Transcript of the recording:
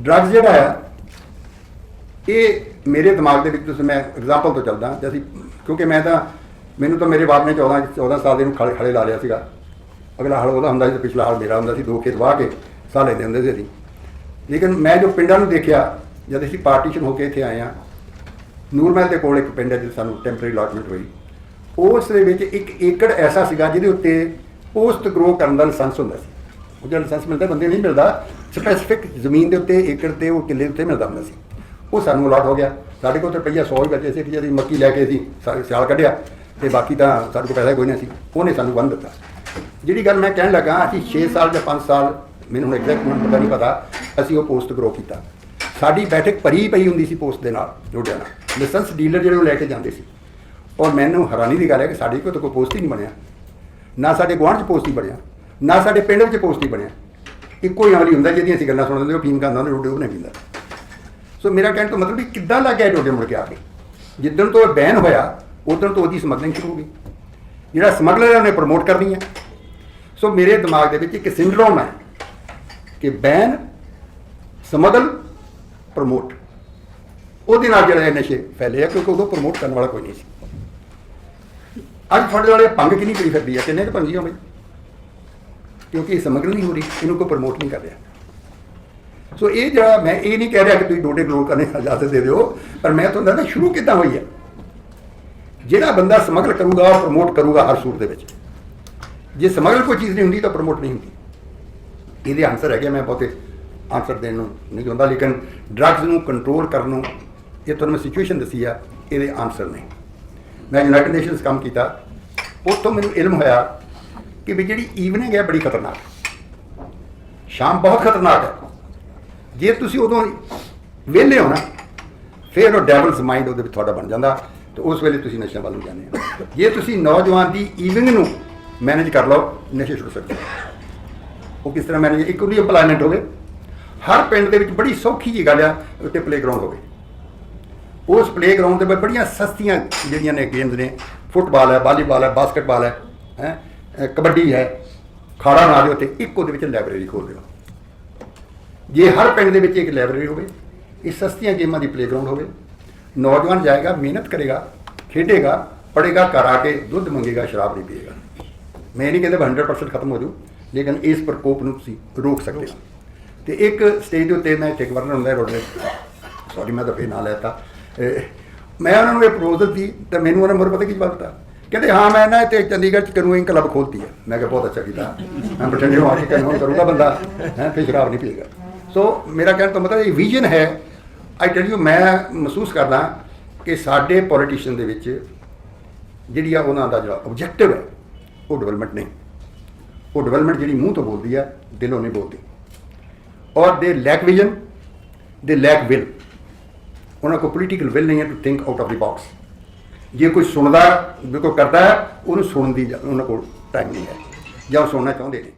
Drugs ਜਿਹੜਾ ਹੈ ਇਹ ਮੇਰੇ ਦਿਮਾਗ ਦੇ ਵਿੱਚ ਤੁਸੀਂ ਮੈਂ ਐਗਜ਼ਾਮਪਲ ਤੋਂ ਚੱਲਦਾ, ਜੇ ਅਸੀਂ ਕਿਉਂਕਿ ਮੈਂ ਤਾਂ ਮੈਨੂੰ ਤਾਂ ਮੇਰੇ ਬਾਪ ਨੇ 14 14 ਸਾਲ ਦੇ ਨੂੰ ਖੜੇ ਖੜੇ ਲਾ ਲਿਆ ਸੀਗਾ। ਅਗਲਾ ਹਲ ਉਹਦਾ ਹੁੰਦਾ ਸੀ ਤੇ ਪਿਛਲਾ ਹਲ ਮੇਰਾ ਹੁੰਦਾ ਸੀ, ਦੋ ਖੇਤ ਵਾਹ ਕੇ ਸਾਹ ਲੈਂਦੇ ਹੁੰਦੇ ਸੀ ਅਸੀਂ। ਲੇਕਿਨ ਮੈਂ ਜੋ ਪਿੰਡਾਂ ਨੂੰ ਦੇਖਿਆ, ਜਦ ਅਸੀਂ ਪਾਰਟੀਸ਼ਨ ਹੋ ਕੇ ਇੱਥੇ ਆਏ ਆ ਨੂਰਮਹਿਲ ਦੇ ਕੋਲ ਇੱਕ ਪਿੰਡ ਹੈ ਜਿੱਥੇ ਸਾਨੂੰ ਟੈਂਪਰੇਰੀ ਅਲਾਟਮੈਂਟ ਹੋਈ। ਉਸ ਦੇ ਵਿੱਚ ਇੱਕ ਏਕੜ ਐਸਾ ਸੀਗਾ ਜਿਹਦੇ ਉੱਤੇ ਪੋਸਟ ਗਰੋ ਕਰਨ ਦਾ ਲਾਇਸੈਂਸ ਹੁੰਦਾ ਸੀ। ਉਹ ਲਾਇਸੈਂਸ ਮਿਲਦਾ ਬੰਦੇ ਨੂੰ ਨਹੀਂ ਮਿਲਦਾ। ਸਪੈਸੀਫਿਕ ਜ਼ਮੀਨ ਦੇ ਉੱਤੇ, ਏਕੜ ਤੇ, ਉਹ ਕਿੱਲੇ ਉੱਤੇ ਮਿਲਦਾ ਹੁੰਦਾ ਸੀ। ਉਹ ਸਾਨੂੰ ਅਲਾਟ ਹੋ ਗਿਆ। ਸਾਡੇ ਕੋਲ ਤਾਂ ਰੁਪਈਆ 100 ਹੀ ਬਚੇ ਸੀ ਕਿ ਜਿਹੜੀ ਮੱਕੀ ਲੈ ਕੇ ਅਸੀਂ ਸਾ- ਸਿਆਲ ਕੱਢਿਆ। ਤੇ ਬਾਕੀ ਤਾਂ ਸਾਡੇ ਕੋਲ ਪੈਸਾ ਕੋਈ ਨਹੀਂ ਸੀ। ਉਹਨੇ ਸਾਨੂੰ ਬੰਨ ਦਿੱਤਾ। ਜਿਹੜੀ ਗੱਲ ਮੈਂ ਕਹਿਣ ਲੱਗਾ, ਅਸੀਂ 6 ਸਾਲ ਜਾਂ 5 ਸਾਲ, ਮੈਨੂੰ ਹੁਣ ਐਗਜ਼ੈਕਟ ਮੈਨੂੰ ਪਤਾ ਨਹੀਂ ਪਤਾ, ਅਸੀਂ ਉਹ ਪੋਸਟ ਗਰੋ ਕੀਤਾ। ਸਾਡੀ ਬੈਠਕ ਭਰੀ ਪਈ ਹੁੰਦੀ ਸੀ ਪੋਸਟ ਦੇ ਨਾਲ ਲੁਧਿਆਣਾ ਲਾਇਸੈਂਸ ਡੀਲਰ ਜਿਹੜੇ ਉਹ ਲੈ ਕੇ ਜਾਂਦੇ ਸੀ। ਔਰ ਮੈਨੂੰ ਹੈਰਾਨੀ ਦੀ ਗੱਲ ਹੈ ਕਿ ਸਾਡੇ ਕੋਲ ਤਾਂ ਕੋਈ ਪੋਸਟ ਹੀ ਨਹੀਂ ਬਣਿਆ। ਨਾ ਸਾਡੇ ਗੁਆਂਢ 'ਚ ਪੋਸਟ ਹੀ ਬਣਿਆ। ਨਾ ਸਾਡੇ ਪਿੰਡ ਵਿੱਚ ਪੋਸਟ ਹੀ ਬਣਿਆ। ਇੱਕੋ ਹੀ ਅਮਲੀ ਹੁੰਦਾ ਜਿਹਦੀਆਂ ਅਸੀਂ ਗੱਲਾਂ ਸੁਣਦੇ ਉਹ ਫੀਮ ਖਾਂਦਾ ਉਹਨੇ ਰੋਟੀ ਉਹ ਨਹੀਂ ਪੀਂਦਾ ਸੋ ਮੇਰਾ ਕਹਿਣ ਤੋਂ ਮਤਲਬ ਵੀ ਕਿੱਦਾਂ ਲੱਗ ਗਿਆ ਡੋਡੇ ਮੁੜ ਕੇ ਆ ਕੇ? ਜਿੱਦਣ ਤੋਂ ਇਹ ਬੈਨ ਹੋਇਆ ਉਦੋਂ ਤੋਂ ਉਹਦੀ ਸਮਗਲਿੰਗ ਸ਼ੁਰੂ ਹੋ ਗਈ। ਜਿਹੜਾ ਸਮਗਲਰ ਉਹਨੇ ਪ੍ਰਮੋਟ ਕਰਨੀ ਹੈ। ਸੋ ਮੇਰੇ ਦਿਮਾਗ ਦੇ ਵਿੱਚ ਇੱਕ ਸਿੰਡਰੋਮ ਹੈ ਕਿ ਬੈਨ ਸਮਗਲ ਪ੍ਰਮੋਟ ਉਹਦੇ ਨਾਲ ਜਿਹੜਾ ਇਹ ਨਸ਼ੇ ਫੈਲੇ ਆ, ਕਿਉਂਕਿ ਉਦੋਂ ਪ੍ਰਮੋਟ ਕਰਨ ਵਾਲਾ ਕੋਈ ਨਹੀਂ ਸੀ। ਅੱਜ ਤੁਹਾਡੇ ਵਾਲੇ ਭੰਗ ਕਿੰਨੀ ਕਰੀ ਫਿਰਦੀ ਹੈ ਕਿੰਨੇ ਕੁ ਭੰਗੀ ਹੋਵੇ ਕਿਉਂਕਿ ਇਹ ਸਮਗਲ ਨਹੀਂ ਹੋ ਰਹੀ, ਇਹਨੂੰ ਕੋਈ ਪ੍ਰਮੋਟ ਨਹੀਂ ਕਰ ਰਿਹਾ। ਸੋ ਇਹ ਜਿਹੜਾ ਮੈਂ ਇਹ ਨਹੀਂ ਕਹਿ ਰਿਹਾ ਕਿ ਤੁਸੀਂ ਡੋਡੇ ਗਲੋਰ ਕਰਨੇ ਇਜਾਜ਼ਤ ਦੇ ਦਿਓ, ਪਰ ਮੈਂ ਤੁਹਾਨੂੰ ਦੱਸਦਾ ਸ਼ੁਰੂ ਕਿੱਦਾਂ ਹੋਈ ਹੈ। ਜਿਹੜਾ ਬੰਦਾ ਸਮਗਲ ਕਰੂਗਾ ਉਹ ਪ੍ਰਮੋਟ ਕਰੂਗਾ ਹਰ ਸੂਰ ਦੇ ਵਿੱਚ। ਜੇ ਸਮਗਲ ਕੋਈ ਚੀਜ਼ ਨਹੀਂ ਹੁੰਦੀ, ਤਾਂ ਪ੍ਰਮੋਟ ਨਹੀਂ ਹੁੰਦੀ। ਇਹਦੇ ਆਨਸਰ ਹੈਗੇ ਮੈਂ ਬਹੁਤੇ ਆਨਸਰ ਦੇਣ ਨੂੰ ਨਹੀਂ ਚਾਹੁੰਦਾ ਲੇਕਿਨ ਡਰੱਗਸ ਨੂੰ ਕੰਟਰੋਲ ਕਰਨ ਨੂੰ ਇਹ ਤੁਹਾਨੂੰ ਮੈਂ ਸਿਚੁਏਸ਼ਨ ਦੱਸੀ ਆ, ਇਹਦੇ ਆਨਸਰ ਨੇ। ਮੈਂ ਯੂਨਾਈਟਿਡ ਨੇਸ਼ਨਸ ਕੰਮ ਕੀਤਾ। ਉੱਥੋਂ ਮੈਨੂੰ ਇਲਮ ਹੋਇਆ ਕਿ ਵੀ ਜਿਹੜੀ ਈਵਨਿੰਗ ਹੈ ਬੜੀ ਖਤਰਨਾਕ ਹੈ। ਸ਼ਾਮ ਬਹੁਤ ਖਤਰਨਾਕ ਹੈ। ਜੇ ਤੁਸੀਂ ਉਦੋਂ ਵਿਹਲੇ ਹੋ ਨਾ, ਫਿਰ ਉਹ ਡੈਵਲਸ ਮਾਈਂਡ ਉਹਦੇ ਵਿੱਚ ਤੁਹਾਡਾ ਬਣ ਜਾਂਦਾ ਤੇ ਉਸ ਵੇਲੇ ਤੁਸੀਂ ਨਸ਼ਿਆਂ ਵੱਲ ਨੂੰ ਜਾਂਦੇ ਹੋ। ਜੇ ਤੁਸੀਂ ਨੌਜਵਾਨ ਦੀ ਈਵਨਿੰਗ ਨੂੰ ਮੈਨੇਜ ਕਰ ਲਓ, ਨਸ਼ੇ ਛੁੱਟ ਸਕਦੇ ਹੋ। ਉਹ ਕਿਸ ਤਰ੍ਹਾਂ ਮੈਨੇਜ ਇੱਕ ਉਹਦੀ ਇੰਪਲਾਇਮੈਂਟ ਹੋਵੇ। ਹਰ ਪਿੰਡ ਦੇ ਵਿੱਚ ਬੜੀ ਸੌਖੀ ਜੀ ਗੱਲ ਆ ਉੱਤੇ ਪਲੇਗਰਾਉਂਡ ਹੋਵੇ। ਉਸ ਪਲੇਗਰਾਉਂਡ ਦੇ ਵਿੱਚ ਬੜੀਆਂ ਸਸਤੀਆਂ ਜਿਹੜੀਆਂ ਨੇ ਗੇਮਸ ਨੇ, ਫੁੱਟਬਾਲ ਹੈ, ਵਾਲੀਬਾਲ ਹੈ, ਬਾਸਕਟਬਾਲ ਹੈ ਹੈ। ਕਬੱਡੀ ਹੈ ਖਾੜਾ ਨਾ ਦੇ ਉੱਤੇ ਇੱਕ ਉਹਦੇ ਵਿੱਚ ਲਾਇਬ੍ਰੇਰੀ ਖੋਲ ਦਿਓ। ਜੇ ਹਰ ਪਿੰਡ ਦੇ ਵਿੱਚ ਇੱਕ ਲਾਇਬ੍ਰੇਰੀ ਹੋਵੇ ਇਹ ਸਸਤੀਆਂ ਗੇਮਾਂ ਦੀ ਪਲੇਗਰਾਉਂਡ ਹੋਵੇ ਨੌਜਵਾਨ ਜਾਏਗਾ ਮਿਹਨਤ ਕਰੇਗਾ ਖੇਡੇਗਾ ਪੜ੍ਹੇਗਾ ਘਰ ਆ ਕੇ ਦੁੱਧ ਮੰਗੇਗਾ ਸ਼ਰਾਬ ਨਹੀਂ ਪੀਏਗਾ। ਮੈਂ ਨਹੀਂ ਕਹਿੰਦਾ ਵੀ 100% ਖਤਮ ਹੋ ਜੂ ਲੇਕਿਨ ਇਸ ਪ੍ਰਕੋਪ ਨੂੰ ਤੁਸੀਂ ਰੋਕ ਸਕਦੇ ਹੋ। ਤੇ ਇੱਕ ਸਟੇਜ ਦੇ ਉੱਤੇ ਮੈਂ ਇੱਥੇ ਗਵਰਨਰ ਹੁੰਦਾ ਰੋਡਲੇ ਸੌਰੀ ਮੈਂ ਤਾਂ ਫੇਰ ਨਾਂ ਲੈਤਾ। ਇਹ, ਮੈਂ ਉਹਨਾਂ ਨੂੰ ਇਹ ਪ੍ਰਪੋਜ਼ਲ ਦੀ ਤਾਂ ਮੈਨੂੰ ਉਹਨਾਂ ਮੁਰ ਪਤਾ ਕੀ ਜਵਾਬ ਦਿੱਤਾ। ਕਹਿੰਦੇ, ਹਾਂ, ਮੈਂ ਨਾ ਇੱਥੇ ਚੰਡੀਗੜ੍ਹ ਚ ਕਰੂਇੰਗ ਕਲੱਬ ਖੋਲਤੀ ਹੈ ਮੈਂ ਕਿਹਾ, ਬਹੁਤ ਅੱਛਾ ਕੀਤਾ। ਮੈਂ ਬਠਿੰਡੇ ਆ ਕੇ ਕਹਿੰਦਾ ਕਰੂਗਾ ਬੰਦਾ? ਹੈ, ਫਿਰ ਸ਼ਰਾਬ ਨਹੀਂ ਪੀਏਗਾ। ਸੋ ਮੇਰਾ ਕਹਿਣ ਤੋਂ ਮਤਲਬ ਇਹ ਵਿਜ਼ਨ ਹੈ ਆਈ ਟੈਲ ਯੂ ਮੈਂ ਮਹਿਸੂਸ ਕਰਦਾ ਕਿ ਸਾਡੇ ਪੋਲੀਟੀਸ਼ੀਅਨ ਦੇ ਵਿੱਚ ਜਿਹੜੀ ਆ ਉਹਨਾਂ ਦਾ ਜਿਹੜਾ ਆਬਜੈਕਟਿਵ ਹੈ, ਉਹ ਡਿਵੈਲਪਮੈਂਟ ਨਹੀਂ। ਉਹ ਡਿਵੈਲਪਮੈਂਟ ਜਿਹੜੀ ਮੂੰਹ ਤੋਂ ਬੋਲਦੀ ਆ, ਦਿਲੋਂ ਨਹੀਂ ਬੋਲਦੀ। ਔਰ ਦੇ ਲੈਕ ਵਿਜ਼ਨ ਦੇ ਲੈਕ ਵਿਲ ਉਹਨਾਂ ਕੋਲ ਪੋਲੀਟੀਕਲ ਵਿਲ ਨਹੀਂ ਹੈ to think out of the box ਜੇ ਕੋਈ ਸੁਣਦਾ ਜੇ ਕੋਈ ਕਰਦਾ ਉਹਨੂੰ ਸੁਣਨ ਦੀ ਉਹਨਾਂ ਕੋਲ ਟਾਈਮ ਨਹੀਂ ਹੈ। ਜਾਂ ਉਹ ਸੁਣਨਾ ਚਾਹੁੰਦੇ ਨੇ।